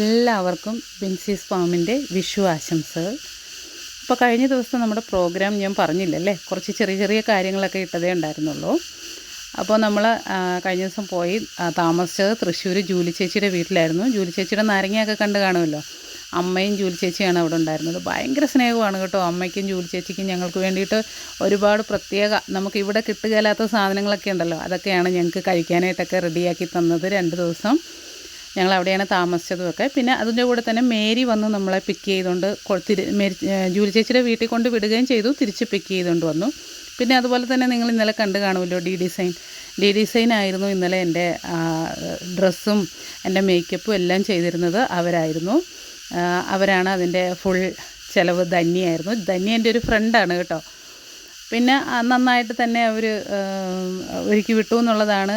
എല്ലാവർക്കും ബിൻസീസ് ഫാമിന്റെ വിഷു ആശംസകൾ. ഇപ്പോൾ കഴിഞ്ഞ ദിവസം നമ്മുടെ പ്രോഗ്രാം ഞാൻ പറഞ്ഞില്ലല്ലേ? കുറച്ച് ചെറിയ ചെറിയ കാര്യങ്ങളൊക്കെ ഇട്ടതേ ഉണ്ടായിരുന്നുള്ളൂ. അപ്പോൾ നമ്മൾ കഴിഞ്ഞ ദിവസം പോയി താമസിച്ചത് തൃശ്ശൂർ ജൂലി ചേച്ചിയുടെ വീട്ടിലായിരുന്നു. ജൂലി ചേച്ചിയുടെ നാരങ്ങയൊക്കെ കണ്ട് കാണുമല്ലോ? അമ്മയും ജൂലി ചേച്ചിയാണ് അവിടെ ഉണ്ടായിരുന്നത്. ഭയങ്കര സ്നേഹമാണ് കേട്ടോ അമ്മയ്ക്കും ജൂലി ചേച്ചിക്കും ഞങ്ങൾക്ക് വേണ്ടിയിട്ട് ഒരുപാട് പ്രത്യേക നമുക്ക് ഇവിടെ കിട്ടുകയില്ലാത്ത സാധനങ്ങളൊക്കെ ഉണ്ടല്ലോ അതൊക്കെയാണ് ഞങ്ങൾക്ക് കഴിക്കാനായിട്ടൊക്കെ റെഡിയാക്കി തന്നത് രണ്ട് ദിവസം. ഞങ്ങൾ അവിടെയാണ് താമസിച്ചതുമൊക്കെ പിന്നെ അതിന്റെ കൂടെ തന്നെ മേരി വന്ന് നമ്മളെ പിക്ക് ചെയ്തുകൊണ്ട് തിരി മേരി ജൂലി ചേച്ചിയുടെ വീട്ടിൽ കൊണ്ട് വിടുകയും ചെയ്തു തിരിച്ച് പിക്ക് ചെയ്തുകൊണ്ട് വന്നു. പിന്നെ അതുപോലെ തന്നെ നിങ്ങൾ ഇന്നലെ കണ്ടു കാണുമല്ലോ ഡി ഡിസൈൻ. ഡി ഡിസൈൻ ആയിരുന്നു ഇന്നലെ എന്റെ ഡ്രസ്സും എന്റെ മേക്കപ്പും എല്ലാം ചെയ്തിരുന്നത് അവരായിരുന്നു. അവരാണ് അതിന്റെ ഫുൾ ചിലവ് ധന്യായിരുന്നു. ധന്യ എന്റെ ഒരു ഫ്രണ്ടാണ് കേട്ടോ. പിന്നെ നന്നായിട്ട് തന്നെ അവർ ഒരുക്കി വിട്ടു എന്നുള്ളതാണ്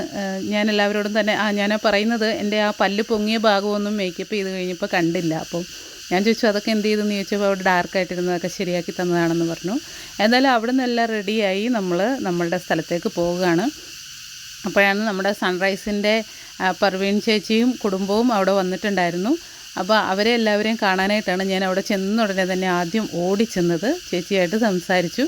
ഞാൻ എല്ലാവരോടും തന്നെ ആ ഞാൻ പറയുന്നത് എന്റെ ആ പല്ല് പൊങ്ങിയ ഭാഗമൊന്നും മേക്കപ്പ് ചെയ്ത് കഴിഞ്ഞപ്പോൾ കണ്ടില്ല. അപ്പം ഞാൻ ചോദിച്ചു അതൊക്കെ എന്ത് ചെയ്തെന്ന്? ചോദിച്ചപ്പോൾ അവിടെ ഡാർക്കായിട്ടിരുന്നതൊക്കെ ശരിയാക്കി തന്നതാണെന്ന് പറഞ്ഞു. എന്തായാലും അവിടെ നിന്നെല്ലാം റെഡിയായി നമ്മൾ നമ്മളുടെ സ്ഥലത്തേക്ക് പോവുകയാണ്. അപ്പോഴാണ് നമ്മുടെ സൺറൈസിന്റെ പർവീൺ ചേച്ചിയും കുടുംബവും അവിടെ വന്നിട്ടുണ്ടായിരുന്നു. അപ്പോൾ അവരെ എല്ലാവരെയും കാണാനായിട്ടാണ് ഞാൻ അവിടെ ചെന്ന ഉടനെ തന്നെ ആദ്യം ഓടിച്ചെന്നത് ചേച്ചിയായിട്ട് സംസാരിച്ചു.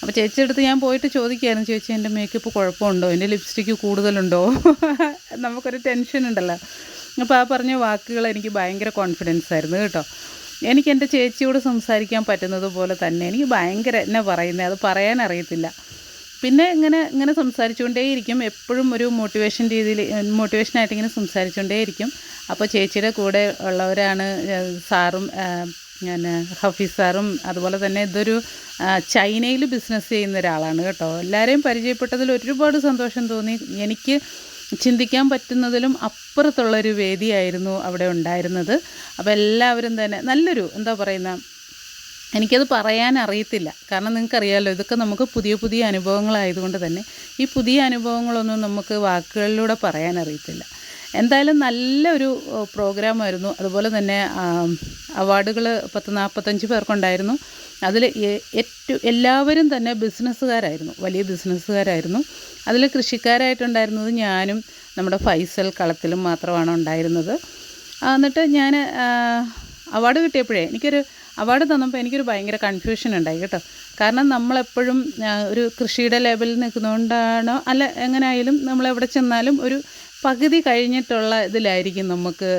അപ്പോൾ ചേച്ചിയുടെ അടുത്ത് ഞാൻ പോയിട്ട് ചോദിക്കുകയായിരുന്നു ചേച്ചി എന്റെ മേക്കപ്പ് കുഴപ്പമുണ്ടോ? എന്റെ ലിപ്സ്റ്റിക്ക് കൂടുതലുണ്ടോ? നമുക്കൊരു ടെൻഷൻ ഉണ്ടല്ലോ. അപ്പോൾ ആ പറഞ്ഞ വാക്കുകൾ എനിക്ക് ഭയങ്കര കോൺഫിഡൻസ് ആയിരുന്നു കേട്ടോ. എനിക്ക് എന്റെ ചേച്ചിയോട് സംസാരിക്കാൻ പറ്റുന്നത് പോലെ തന്നെ എനിക്ക് ഭയങ്കര എന്നാ പറയുന്നത് അത് പറയാൻ അറിയത്തില്ല. പിന്നെ ഇങ്ങനെ ഇങ്ങനെ സംസാരിച്ചുകൊണ്ടേയിരിക്കും. എപ്പോഴും ഒരു മോട്ടിവേഷൻ രീതിയിൽ മോട്ടിവേഷനായിട്ട് ഇങ്ങനെ സംസാരിച്ചുകൊണ്ടേയിരിക്കും. അപ്പോൾ ചേച്ചിയുടെ കൂടെ ഉള്ളവരാണ് സാറും പിന്നെ ഹഫീസ് സാറും അതുപോലെ തന്നെ ഇതൊരു ചൈനയിൽ ബിസിനസ് ചെയ്യുന്ന ഒരാളാണ് കേട്ടോ. എല്ലാവരെയും പരിചയപ്പെട്ടതിൽ ഒരുപാട് സന്തോഷം തോന്നി. എനിക്ക് ചിന്തിക്കാൻ പറ്റുന്നതിലും അപ്പുറത്തുള്ളൊരു വേദിയായിരുന്നു അവിടെ ഉണ്ടായിരുന്നത്. അപ്പോൾ എല്ലാവരും തന്നെ നല്ലൊരു എന്താ പറയുന്ന എനിക്കത് പറയാൻ അറിയത്തില്ല കാരണം നിങ്ങൾക്കറിയാമല്ലോ ഇതൊക്കെ നമുക്ക് പുതിയ പുതിയ അനുഭവങ്ങളായതുകൊണ്ട് തന്നെ ഈ പുതിയ അനുഭവങ്ങളൊന്നും നമുക്ക് വാക്കുകളിലൂടെ പറയാൻ അറിയത്തില്ല എന്തായാലും നല്ലൊരു പ്രോഗ്രാമായിരുന്നു. അതുപോലെ തന്നെ അവാർഡുകൾ പത്ത് നാൽപ്പത്തഞ്ച് പേർക്കുണ്ടായിരുന്നു. അതിൽ ഏറ്റവും എല്ലാവരും തന്നെ ബിസിനസ്സുകാരായിരുന്നു. വലിയ ബിസിനസ്സുകാരായിരുന്നു. അതിൽ കൃഷിക്കാരായിട്ടുണ്ടായിരുന്നത് ഞാനും നമ്മുടെ ഫൈസൽ കളത്തിലും മാത്രമാണ് ഉണ്ടായിരുന്നത്. എന്നിട്ട് ഞാൻ അവാർഡ് കിട്ടിയപ്പോഴേ എനിക്കൊരു അവാർഡ് തന്നപ്പോൾ എനിക്കൊരു ഭയങ്കര കൺഫ്യൂഷൻ ഉണ്ടായി കേട്ടോ. കാരണം നമ്മളെപ്പോഴും ഒരു കൃഷിയുടെ ലെവലിൽ നിൽക്കുന്നതുകൊണ്ടാണോ അല്ല എങ്ങനെയായാലും നമ്മളെവിടെ ചെന്നാലും ഒരു പകുതി കഴിഞ്ഞിട്ടുള്ള ഇതിലായിരിക്കും നമുക്ക്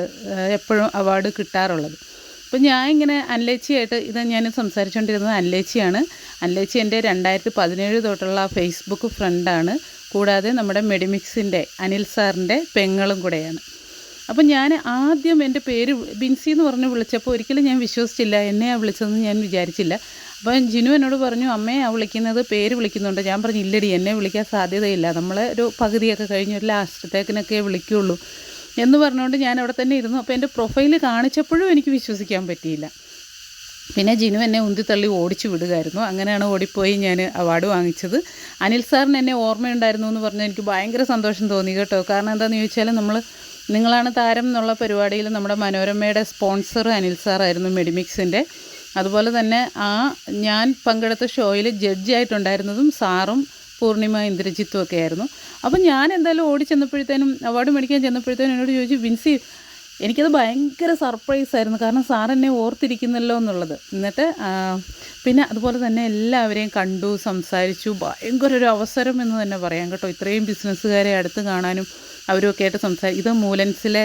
എപ്പോഴും അവാർഡ് കിട്ടാറുള്ളത്. അപ്പോൾ ഞാൻ ഇങ്ങനെ അൻലേച്ചിയായിട്ട് ഇത് ഞാൻ സംസാരിച്ചുകൊണ്ടിരുന്നത് അൻലേച്ചിയാണ്. അൻലേച്ചി എന്റെ രണ്ടായിരത്തി പതിനേഴ് തൊട്ടുള്ള ഫേസ്ബുക്ക് ഫ്രണ്ടാണ് കൂടാതെ നമ്മുടെ മെഡിമിക്സിന്റെ അനിൽ സാറിന്റെ പെങ്ങളും കൂടെയാണ്. അപ്പം ഞാൻ ആദ്യം എന്റെ പേര് ബിൻസി എന്ന് പറഞ്ഞ് വിളിച്ചപ്പോൾ ഒരിക്കലും ഞാൻ വിശ്വസിച്ചില്ല. എന്നെയാണ് വിളിച്ചതെന്ന് ഞാൻ വിചാരിച്ചില്ല. അപ്പം ജിനു എന്നോട് പറഞ്ഞു അമ്മയെ വിളിക്കുന്നത് പേര് വിളിക്കുന്നുണ്ട്. ഞാൻ പറഞ്ഞു ഇല്ലടി എന്നെ വിളിക്കാൻ സാധ്യതയില്ല. നമ്മൾ ഒരു പകുതിയൊക്കെ കഴിഞ്ഞ് ഒരു ലാസ്റ്റത്തേക്കിനൊക്കെ വിളിക്കുള്ളൂ. എന്ന് പറഞ്ഞുകൊണ്ട് ഞാൻ അവിടെ തന്നെ ഇരുന്നു. അപ്പോൾ എന്റെ പ്രൊഫൈൽ കാണിച്ചപ്പോഴും എനിക്ക് വിശ്വസിക്കാൻ പറ്റിയില്ല. പിന്നെ ജിനു എന്നെ ഉന്തിത്തള്ളി ഓടിച്ചു വിടുകയായിരുന്നു. അങ്ങനെയാണ് ഓടിപ്പോയി ഞാൻ അവാർഡ് വാങ്ങിച്ചത്. അനിൽ സാറിന് എന്നെ ഓർമ്മയുണ്ടായിരുന്നു എന്ന് പറഞ്ഞാൽ എനിക്ക് ഭയങ്കര സന്തോഷം തോന്നി കേട്ടോ. കാരണം എന്താണെന്ന് ചോദിച്ചാൽ നമ്മൾ നിങ്ങളാണ് താരം എന്നുള്ള പരിപാടിയിൽ നമ്മുടെ മനോരമയുടെ സ്പോൺസർ അനിൽ സാറായിരുന്നു മെഡിമിക്സിന്റെ. അതുപോലെ തന്നെ ആ ഞാൻ പങ്കെടുത്ത ഷോയിൽ ജഡ്ജായിട്ടുണ്ടായിരുന്നതും സാറും പൂർണിമ ഇന്ദ്രജിത്തും ഒക്കെ ആയിരുന്നു. അപ്പം ഞാൻ എന്തായാലും ഓടി ചെന്നപ്പോഴത്തേനും അവാർഡ് മേടിക്കാൻ ചെന്നപ്പോഴത്തേനും എന്നോട് ചോദിച്ചു വിൻസി എനിക്കത് ഭയങ്കര സർപ്രൈസ് ആയിരുന്നു. കാരണം സാർ എന്നെ ഓർത്തിരിക്കുന്നല്ലോ എന്നുള്ളത്. എന്നിട്ട് പിന്നെ അതുപോലെ തന്നെ എല്ലാവരെയും കണ്ടു സംസാരിച്ചു. ഭയങ്കര ഒരു അവസരം എന്ന് തന്നെ പറയാം കേട്ടോ. ഇത്രയും ബിസിനസ്സുകാരെ അടുത്ത് കാണാനും അവരൊക്കെ ആയിട്ട് സംസാരിക്കും ഇത് മൂലൻസിലെ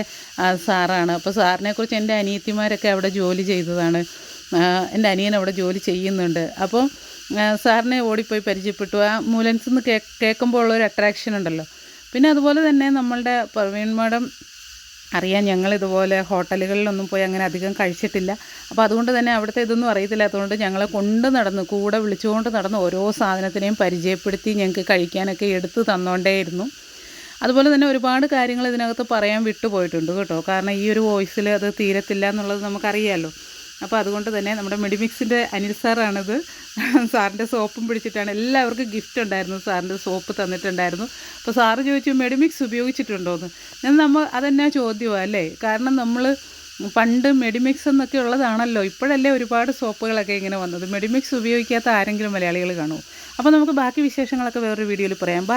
സാറാണ്. അപ്പോൾ സാറിനെക്കുറിച്ച് എന്റെ അനിയത്തിമാരൊക്കെ അവിടെ ജോലി ചെയ്തതാണ്. എന്റെ അനിയൻ അവിടെ ജോലി ചെയ്യുന്നുണ്ട്. അപ്പോൾ സാറിനെ ഓടിപ്പോയി പരിചയപ്പെട്ടു. ആ മൂലൻസ് എന്ന് കേ കേൾക്കുമ്പോൾ ഉള്ളൊരു അട്രാക്ഷൻ ഉണ്ടല്ലോ. പിന്നെ അതുപോലെ തന്നെ നമ്മളുടെ പ്രവീൺ മാഡം അറിയാം ഞങ്ങളിതുപോലെ ഹോട്ടലുകളിലൊന്നും പോയി അങ്ങനെ അധികം കഴിച്ചിട്ടില്ല. അപ്പോൾ അതുകൊണ്ട് തന്നെ അവിടുത്തെ ഇതൊന്നും അറിയത്തില്ലാത്തതുകൊണ്ട് ഞങ്ങളെ കൊണ്ട് നടന്ന് കൂടെ വിളിച്ചുകൊണ്ട് നടന്ന് ഓരോ സാധനത്തിനെയും പരിചയപ്പെടുത്തി ഞങ്ങൾക്ക് കഴിക്കാനൊക്കെ എടുത്തു തന്നുകൊണ്ടേയിരുന്നു അതുപോലെ തന്നെ ഒരുപാട് കാര്യങ്ങൾ ഇതിനകത്ത് പറയാൻ വിട്ടുപോയിട്ടുണ്ട് കേട്ടോ. കാരണം ഈ ഒരു വോയിസിൽ അത് തീരത്തില്ല എന്നുള്ളത് നമുക്കറിയാമല്ലോ അപ്പോൾ അതുകൊണ്ട് തന്നെ നമ്മുടെ മെഡിമിക്സിന്റെ അനിൽ സാറാണിത്. സാറിന്റെ സോപ്പും പിടിച്ചിട്ടാണ് എല്ലാവർക്കും ഗിഫ്റ്റ് ഉണ്ടായിരുന്നു. സാറിന്റെ സോപ്പ് തന്നിട്ടുണ്ടായിരുന്നു. അപ്പോൾ സാറ് ചോദിച്ചു മെഡിമിക്സ് ഉപയോഗിച്ചിട്ടുണ്ടോ എന്ന് ഞാൻ നമ്മൾ അതെന്നാ ചോദ്യമാണ് അല്ലേ? കാരണം നമ്മൾ പണ്ട് മെഡിമിക്സ് എന്നൊക്കെ ഉള്ളതാണല്ലോ. ഇപ്പോഴല്ലേ ഒരുപാട് സോപ്പുകളൊക്കെ ഇങ്ങനെ വന്നത്. മെഡിമിക്സ് ഉപയോഗിക്കാത്ത ആരെങ്കിലും മലയാളികൾ കാണുമോ? അപ്പോൾ നമുക്ക് ബാക്കി വിശേഷങ്ങളൊക്കെ വേറൊരു വീഡിയോയിൽ പറയാം. ബൈ